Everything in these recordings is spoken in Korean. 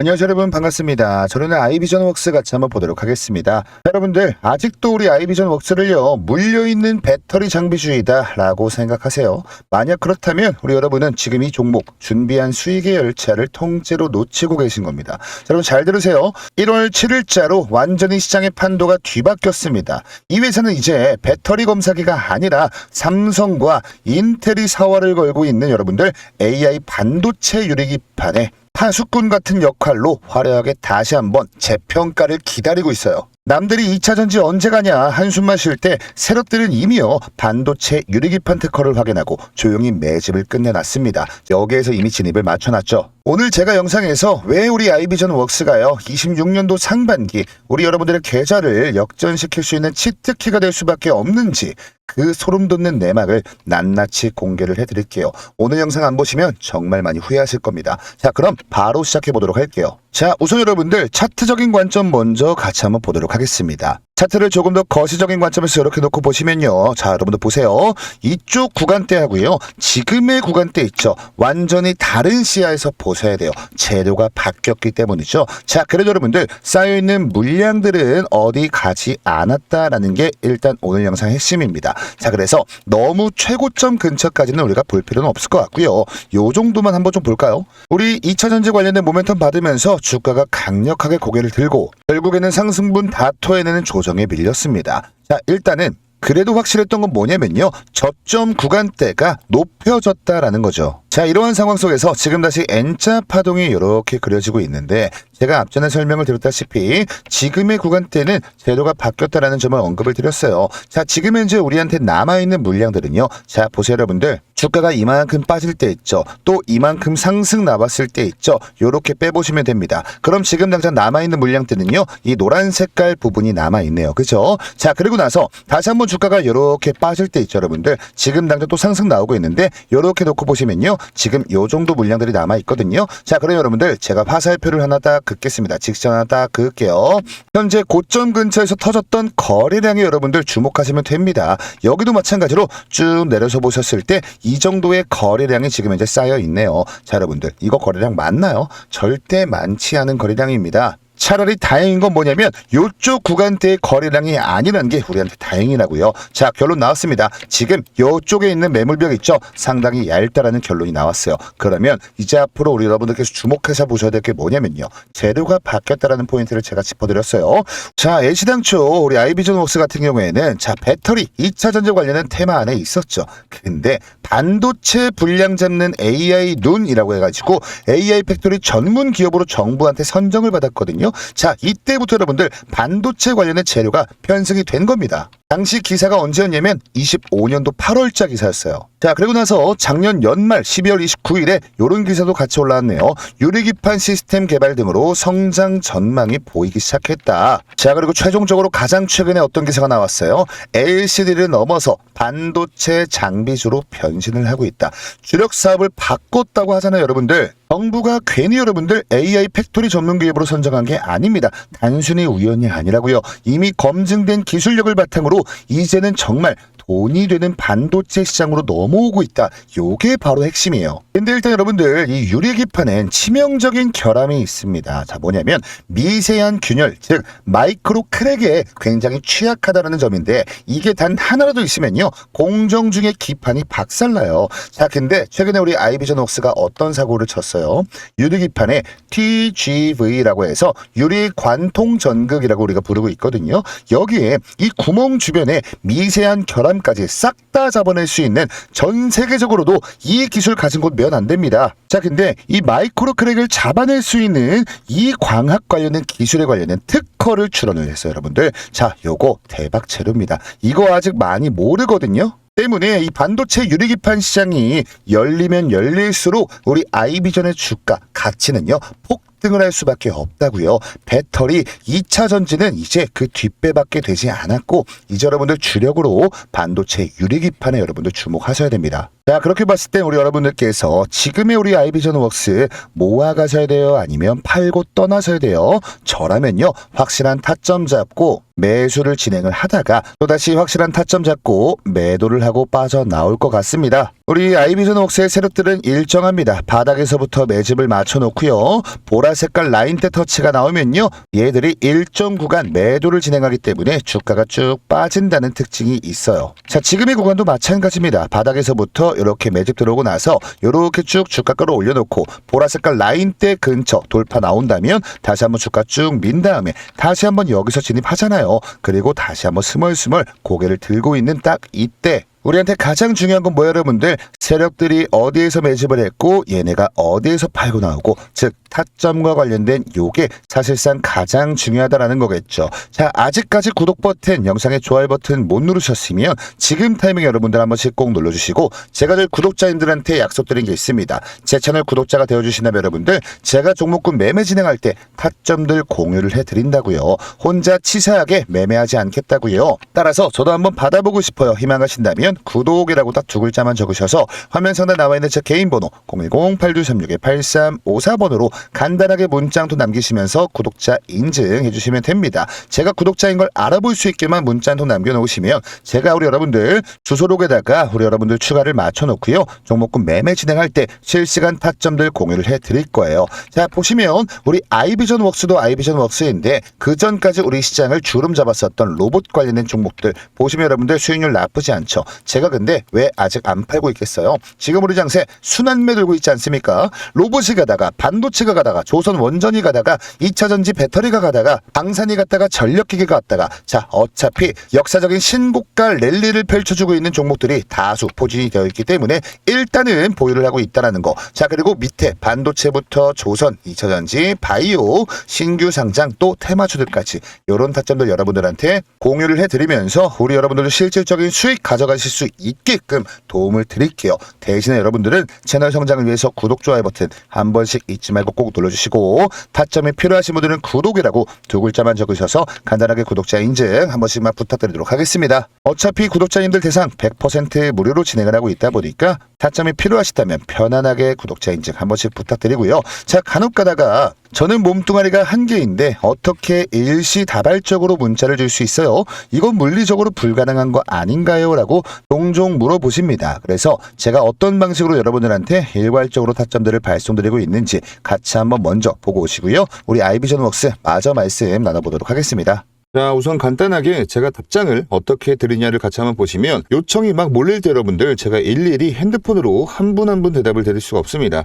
안녕하세요 여러분 반갑습니다. 저는 아이비전 웍스 같이 한번 보도록 하겠습니다. 여러분들 아직도 우리 아이비전 웍스를요 물려있는 배터리 장비주의다 라고 생각하세요. 만약 그렇다면 우리 여러분은 지금 이 종목 준비한 수익의 열차를 통째로 놓치고 계신 겁니다. 자, 여러분 잘 들으세요. 1월 7일자로 완전히 시장의 판도가 뒤바뀌었습니다. 이 회사는 이제 배터리 검사기가 아니라 삼성과 인텔이 사활을 걸고 있는 여러분들 AI 반도체 유리기판에 파수꾼 같은 역할로 화려하게 다시 한번 재평가를 기다리고 있어요. 남들이 2차 전지 언제 가냐 한숨만 쉴 때 세력들은 이미요 반도체 유리기판 특허를 확인하고 조용히 매집을 끝내놨습니다. 여기에서 이미 진입을 맞춰놨죠. 오늘 제가 영상에서 왜 우리 아이비전 웍스가요 26년도 상반기 우리 여러분들의 계좌를 역전시킬 수 있는 치트키가 될 수밖에 없는지 그 소름 돋는 내막을 낱낱이 공개를 해드릴게요. 오늘 영상 안 보시면 정말 많이 후회하실 겁니다. 자 그럼 바로 시작해 보도록 할게요. 자 우선 여러분들 차트적인 관점 먼저 같이 한번 보도록 하겠습니다. 차트를 조금 더 거시적인 관점에서 이렇게 놓고 보시면요. 자, 여러분들 보세요. 이쪽 구간대하고요. 지금의 구간대 있죠. 완전히 다른 시야에서 보셔야 돼요. 재료가 바뀌었기 때문이죠. 자, 그래도 여러분들 쌓여있는 물량들은 어디 가지 않았다라는 게 일단 오늘 영상 핵심입니다. 자, 그래서 너무 최고점 근처까지는 우리가 볼 필요는 없을 것 같고요. 요 정도만 한번 좀 볼까요? 우리 2차 전지 관련된 모멘텀 받으면서 주가가 강력하게 고개를 들고 결국에는 상승분 다 토해내는 조정에 밀렸습니다. 자, 일단은 그래도 확실했던 건 뭐냐면요. 저점 구간대가 높여졌다라는 거죠. 자, 이러한 상황 속에서 지금 다시 N자 파동이 이렇게 그려지고 있는데 제가 앞전에 설명을 드렸다시피 지금의 구간대는 재료가 바뀌었다라는 점을 언급을 드렸어요. 자, 지금 현재 우리한테 남아있는 물량들은요. 자, 보세요 여러분들. 주가가 이만큼 빠질 때 있죠. 또 이만큼 상승 나왔을 때 있죠. 요렇게 빼보시면 됩니다. 그럼 지금 당장 남아있는 물량들은요. 이 노란 색깔 부분이 남아있네요. 그죠? 자, 그리고 나서 다시 한번 주가가 요렇게 빠질 때 있죠. 여러분들. 지금 당장 또 상승 나오고 있는데 요렇게 놓고 보시면요. 지금 요 정도 물량들이 남아있거든요. 자, 그럼 여러분들 제가 화살표를 하나 딱 긋겠습니다. 직선 하나 딱 긋을게요. 현재 고점 근처에서 터졌던 거래량에 여러분들 주목하시면 됩니다. 여기도 마찬가지로 쭉 내려서 보셨을 때이 정도의 거래량이 지금 현재 쌓여 있네요. 자, 여러분들 이거 거래량 맞나요? 절대 많지 않은 거래량입니다. 차라리 다행인 건 뭐냐면 요쪽 구간대의 거래량이 아니라는 게 우리한테 다행이라고요. 자 결론 나왔습니다. 지금 요쪽에 있는 매물벽 있죠? 상당히 얇다라는 결론이 나왔어요. 그러면 이제 앞으로 우리 여러분들께서 주목해서 보셔야 될 게 뭐냐면요. 재료가 바뀌었다라는 포인트를 제가 짚어드렸어요. 자 애시당초 우리 아이비전 웍스 같은 경우에는 자 배터리 2차 전지 관련된 테마 안에 있었죠. 근데 반도체 불량 잡는 AI 눈이라고 해가지고 AI 팩토리 전문 기업으로 정부한테 선정을 받았거든요. 자, 이때부터 여러분들 반도체 관련된 재료가 편승이 된 겁니다. 당시 기사가 언제였냐면 25년도 8월자 기사였어요. 자, 그리고 나서 작년 연말 12월 29일에 요런 기사도 같이 올라왔네요. 유리기판 시스템 개발 등으로 성장 전망이 보이기 시작했다. 자, 그리고 최종적으로 가장 최근에 어떤 기사가 나왔어요? LCD를 넘어서 반도체 장비주로 변신을 하고 있다. 주력 사업을 바꿨다고 하잖아요, 여러분들. 정부가 괜히 여러분들 AI 팩토리 전문 기업으로 선정한 게 아닙니다. 단순히 우연이 아니라고요. 이미 검증된 기술력을 바탕으로 이제는 정말 돈이 되는 반도체 시장으로 넘어오고 있다. 요게 바로 핵심이에요. 근데 일단 여러분들 이 유리기판엔 치명적인 결함이 있습니다. 자 뭐냐면 미세한 균열 즉 마이크로 크랙에 굉장히 취약하다는 점인데 이게 단 하나라도 있으면요 공정 중에 기판이 박살나요. 자 근데 최근에 우리 아이비전 웍스가 어떤 사고를 쳤어요? 유리기판에 TGV라고 해서 유리 관통 전극이라고 우리가 부르고 있거든요. 여기에 이 구멍 주변에 미세한 결함 까지 싹 다 잡아낼 수 있는 전 세계적으로도 이 기술 가진 곳면안 됩니다. 자, 근데 이 마이크로 크랙을 잡아낼 수 있는 이 광학 관련된 기술에 관련된 특허를 출원을 했어요, 여러분들. 자, 요거 대박 재료입니다. 이거 아직 많이 모르거든요. 때문에 이 반도체 유리기판 시장이 열리면 열릴수록 우리 아이비전의 주가 가치는요 폭 등을 할 수밖에 없다고요. 배터리 2차 전지는 이제 그 뒷배밖에 되지 않았고 이제 여러분들 주력으로 반도체 유리기판에 여러분들 주목하셔야 됩니다. 자, 그렇게 봤을 때 우리 여러분들께서 지금의 우리 아이비전 웍스 모아가셔야 돼요? 아니면 팔고 떠나셔야 돼요? 저라면요, 확실한 타점 잡고 매수를 진행을 하다가 또다시 확실한 타점 잡고 매도를 하고 빠져나올 것 같습니다. 우리 아이비전 웍스의 세력들은 일정합니다. 바닥에서부터 매집을 맞춰놓고요. 보라 색깔 라인대 터치가 나오면요. 얘들이 일정 구간 매도를 진행하기 때문에 주가가 쭉 빠진다는 특징이 있어요. 자, 지금의 구간도 마찬가지입니다. 바닥에서부터 이렇게 매집 들어오고 나서 이렇게 쭉 주가 끌어 올려놓고 보라 색깔 라인대 근처 돌파 나온다면 다시 한번 주가 쭉 민 다음에 다시 한번 여기서 진입하잖아요. 그리고 다시 한번 스멀스멀 고개를 들고 있는 딱 이때 우리한테 가장 중요한 건 뭐예요, 여러분들? 세력들이 어디에서 매집을 했고 얘네가 어디에서 팔고 나오고 즉 타점과 관련된 요게 사실상 가장 중요하다라는 거겠죠. 자, 아직까지 구독 버튼, 영상의 좋아요 버튼 못 누르셨으면 지금 타이밍에 여러분들 한 번씩 꼭 눌러주시고 제가 늘 구독자님들한테 약속드린 게 있습니다. 제 채널 구독자가 되어주신다면 여러분들 제가 종목군 매매 진행할 때 타점들 공유를 해드린다고요. 혼자 치사하게 매매하지 않겠다고요. 따라서 저도 한번 받아보고 싶어요. 희망하신다면 구독이라고 딱 두 글자만 적으셔서 화면 상단 나와 있는 제 개인 번호 010-8236-8354번으로 간단하게 문장도 남기시면서 구독자 인증해 주시면 됩니다. 제가 구독자인 걸 알아볼 수 있게만 통 남겨놓으시면 제가 우리 여러분들 주소록에다가 우리 여러분들 추가를 맞춰놓고요. 종목군 매매 진행할 때 실시간 타점들 공유를 해드릴 거예요. 자 보시면 우리 아이비전 웍스도 아이비전 웍스인데 그 전까지 우리 시장을 주름 잡았었던 로봇 관련된 종목들 보시면 여러분들 수익률 나쁘지 않죠. 제가 근데 왜 아직 안 팔고 있겠어요? 지금 우리 장세 순환매 들고 있지 않습니까? 로봇이 가다가 반도체가 가다가 조선 원전이 가다가 2차전지 배터리가 가다가 방산이 갔다가 전력기계가 갔다가 자 어차피 역사적인 신고가 랠리를 펼쳐주고 있는 종목들이 다수 포진이 되어 있기 때문에 일단은 보유를 하고 있다라는 거. 자 그리고 밑에 반도체부터 조선, 2차전지, 바이오, 신규 상장 또 테마주들까지 이런 타점들 여러분들한테 공유를 해드리면서 우리 여러분들도 실질적인 수익 가져가실 수 있게끔 도움을 드릴게요. 대신에 여러분들은 채널 성장을 위해서 구독, 좋아요 버튼 한 번씩 잊지 말고 꼭 눌러주시고 타점이 필요하신 분들은 구독이라고 두 글자만 적으셔서 간단하게 구독자 인증 한 번씩만 부탁드리도록 하겠습니다. 어차피 구독자님들 대상 100% 무료로 진행을 하고 있다 보니까 타점이 필요하시다면 편안하게 구독자 인증 한 번씩 부탁드리고요. 자 간혹 가다가 저는 몸뚱아리가 한 개인데 어떻게 일시다발적으로 문자를 줄 수 있어요? 이건 물리적으로 불가능한 거 아닌가요? 라고 종종 물어보십니다. 그래서 제가 어떤 방식으로 여러분들한테 일괄적으로 타점들을 발송드리고 있는지 같이 한번 먼저 보고 오시고요. 우리 아이비전 웍스 마저 말씀 나눠보도록 하겠습니다. 자, 우선 간단하게 제가 답장을 어떻게 드리냐를 같이 한번 보시면 요청이 막 몰릴 때 여러분들 제가 일일이 핸드폰으로 한 분 한 분 대답을 드릴 수가 없습니다.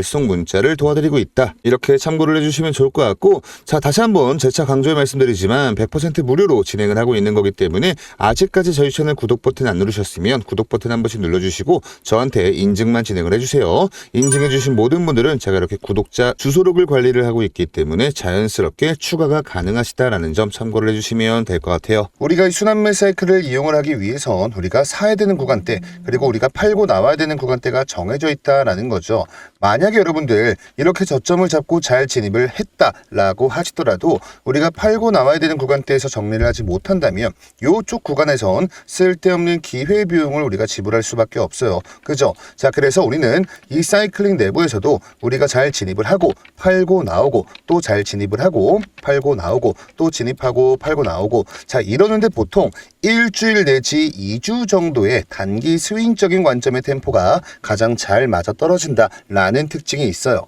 발송 문자를 도와드리고 있다. 이렇게 참고를 해주시면 좋을 것 같고 자 다시 한번 재차 강조해 말씀드리지만 100% 무료로 진행을 하고 있는 거기 때문에 아직까지 저희 채널 구독 버튼 안 누르셨으면 구독 버튼 한 번씩 눌러주시고 저한테 인증만 진행을 해주세요. 인증해주신 모든 분들은 제가 이렇게 구독자 주소록을 관리를 하고 있기 때문에 자연스럽게 추가가 가능하시다라는 점 참고를 해주시면 될 것 같아요. 우리가 이 순환매 사이클을 이용을 하기 위해선 우리가 사야 되는 구간대 그리고 우리가 팔고 나와야 되는 구간대가 정해져 있다라는 거죠. 만약 에 여러분들 이렇게 저점을 잡고 잘 진입을 했다라고 하시더라도 우리가 팔고 나와야 되는 구간대에서 정리를 하지 못한다면 요쪽 구간에선 쓸데없는 기회 비용을 우리가 지불할 수밖에 없어요. 그죠? 자, 그래서 우리는 이 사이클링 내부에서도 우리가 잘 진입을 하고 팔고 나오고 또 잘 진입을 하고 팔고 나오고 또 진입하고 팔고 나오고 자, 이러는데 보통 일주일 내지 2주 정도의 단기 스윙적인 관점의 템포가 가장 잘 맞아 떨어진다라는 특징 이 있어요.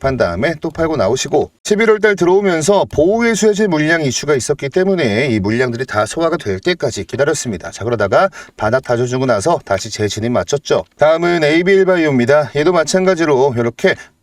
한 다음에 또 팔고 나오시고 11월 달 들어오면서 보호의 수혜지 물량 이슈가 있었기 때문에 이 물량들이 다 소화가 될 때까지 기다렸습니다. 자 그러다가 바닥 다져주고 나서 다시 재진입 맞췄죠. 다음은 AB일바이오입니다. 얘도 마찬가지로 이렇게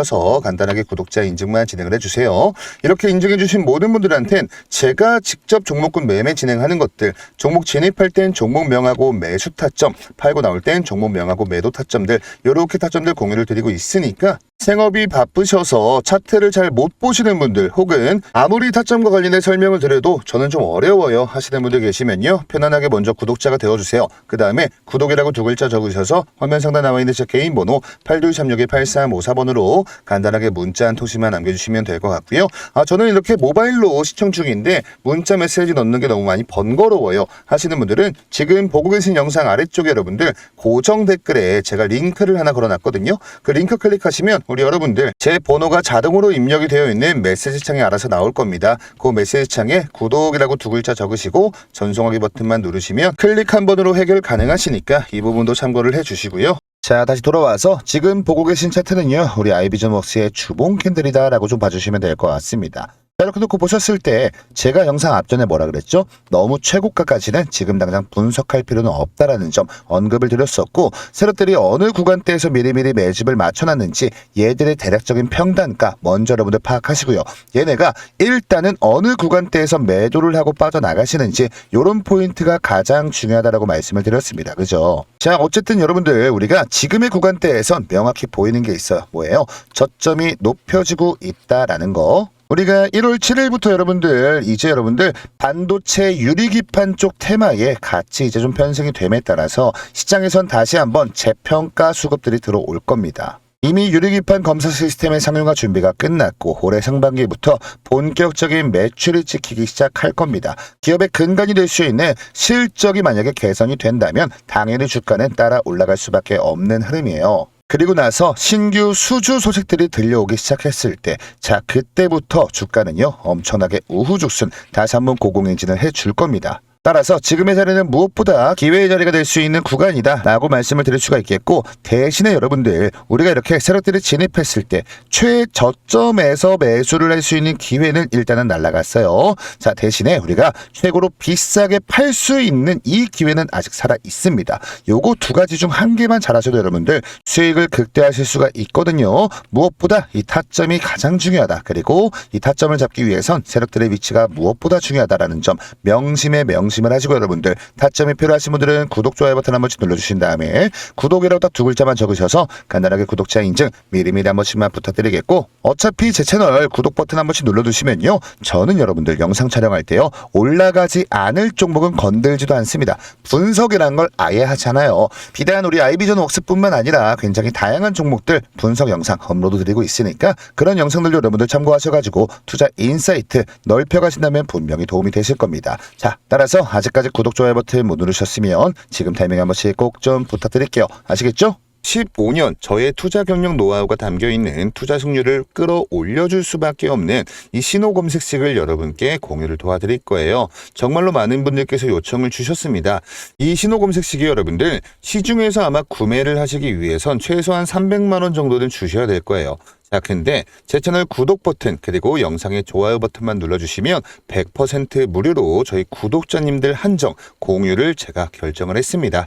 하셔서 간단하게 구독자 인증만 진행을 해주세요. 이렇게 인증해주신 모든 분들한텐 제가 직접 종목군 매매 진행하는 것들, 종목 진입할 땐 종목 명하고 매수 타점, 팔고 나올 땐 종목 명하고 매도 타점들, 이렇게 타점들 공유를 드리고 있으니까 생업이 바쁘셔서 차트를 잘 못 보시는 분들 혹은 아무리 타점과 관련해 설명을 드려도 저는 좀 어려워요 하시는 분들 계시면요. 편안하게 먼저 구독자가 되어주세요. 그 다음에 구독이라고 두 글자 적으셔서 화면 상단 나와 있는 제 개인 번호 8236-8354번으로 간단하게 문자 한 토시만 남겨주시면 될 것 같고요. 아 저는 이렇게 모바일로 시청 중인데 문자 메시지 넣는 게 너무 많이 번거로워요 하시는 분들은 지금 보고 계신 영상 아래쪽에 여러분들 고정 댓글에 제가 링크를 하나 걸어놨거든요. 그 링크 클릭하시면 우리 여러분들 제 번호가 자동으로 입력이 되어 있는 메시지 창에 알아서 나올 겁니다. 그 메시지 창에 구독이라고 두 글자 적으시고 전송하기 버튼만 누르시면 클릭 한 번으로 해결 가능하시니까 이 부분도 참고를 해주시고요. 자 다시 돌아와서 지금 보고 계신 차트는요 우리 아이비전웍스의 주봉 캔들이다 라고 좀 봐주시면 될 것 같습니다. 자, 이렇게 놓고 보셨을 때 제가 영상 앞전에 뭐라 그랬죠? 너무 최고가까지는 지금 당장 분석할 필요는 없다라는 점 언급을 드렸었고 세력들이 어느 구간대에서 미리미리 매집을 맞춰놨는지 얘들의 대략적인 평단가 먼저 여러분들 파악하시고요. 얘네가 일단은 어느 구간대에서 매도를 하고 빠져나가시는지 요런 포인트가 가장 중요하다라고 말씀을 드렸습니다. 그죠? 자 어쨌든 여러분들 우리가 지금의 구간대에선 명확히 보이는 게 있어요. 뭐예요? 저점이 높여지고 있다라는 거. 우리가 1월 7일부터 여러분들 이제 여러분들 반도체 유리기판 쪽 테마에 같이 이제 좀 편승이 됨에 따라서 시장에선 다시 한번 재평가 수급들이 들어올 겁니다. 이미 유리기판 검사 시스템의 상용화 준비가 끝났고 올해 상반기부터 본격적인 매출이 찍히기 시작할 겁니다. 기업의 근간이 될 수 있는 실적이 만약에 개선이 된다면 당연히 주가는 따라 올라갈 수밖에 없는 흐름이에요. 그리고 나서 신규 수주 소식들이 들려오기 시작했을 때, 자, 그때부터 주가는요, 엄청나게 우후죽순 다시 한번 고공행진을 해줄 겁니다. 따라서 지금의 자리는 무엇보다 기회의 자리가 될 수 있는 구간이다 라고 말씀을 드릴 수가 있겠고 대신에 여러분들 우리가 이렇게 세력들이 진입했을 때 최저점에서 매수를 할 수 있는 기회는 일단은 날라갔어요. 자 대신에 우리가 최고로 비싸게 팔 수 있는 이 기회는 아직 살아 있습니다. 요거 두 가지 중 한 개만 잘하셔도 여러분들 수익을 극대화하실 수가 있거든요. 무엇보다 이 타점이 가장 중요하다. 그리고 이 타점을 잡기 위해선 세력들의 위치가 무엇보다 중요하다라는 점 명심에 명 명심을 하시고 여러분들 타점이 필요하신 분들은 구독 좋아요 버튼 한 번씩 눌러주신 다음에 구독이라고 딱 두 글자만 적으셔서 간단하게 구독자 인증 미리미리 한 번씩만 부탁드리겠고 어차피 제 채널 구독 버튼 한 번씩 눌러두시면요 저는 여러분들 영상 촬영할 때요 올라가지 않을 종목은 건들지도 않습니다. 분석이란 걸 아예 하잖아요. 비단 우리 아이비전 웍스뿐만 아니라 굉장히 다양한 종목들 분석 영상 업로드 드리고 있으니까 그런 영상들 여러분들 참고하셔가지고 투자 인사이트 넓혀가신다면 분명히 도움이 되실 겁니다. 자 따라서 아직까지 구독, 좋아요 버튼 못 누르셨으면 지금 타이밍 한 번씩 꼭 좀 부탁드릴게요. 아시겠죠? 15년 저의 투자 경력 노하우가 담겨 있는 투자 승률을 끌어올려줄 수밖에 없는 이 신호 검색식을 여러분께 공유를 도와드릴 거예요. 정말로 많은 분들께서 요청을 주셨습니다. 이 신호 검색식이 여러분들 시중에서 아마 구매를 하시기 위해선 최소한 300만 원 정도는 주셔야 될 거예요. 자, 근데 제 채널 구독 버튼 그리고 영상의 좋아요 버튼만 눌러주시면 100% 무료로 저희 구독자님들 한정 공유를 제가 결정을 했습니다.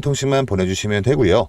통씩만 보내주시면 되고요.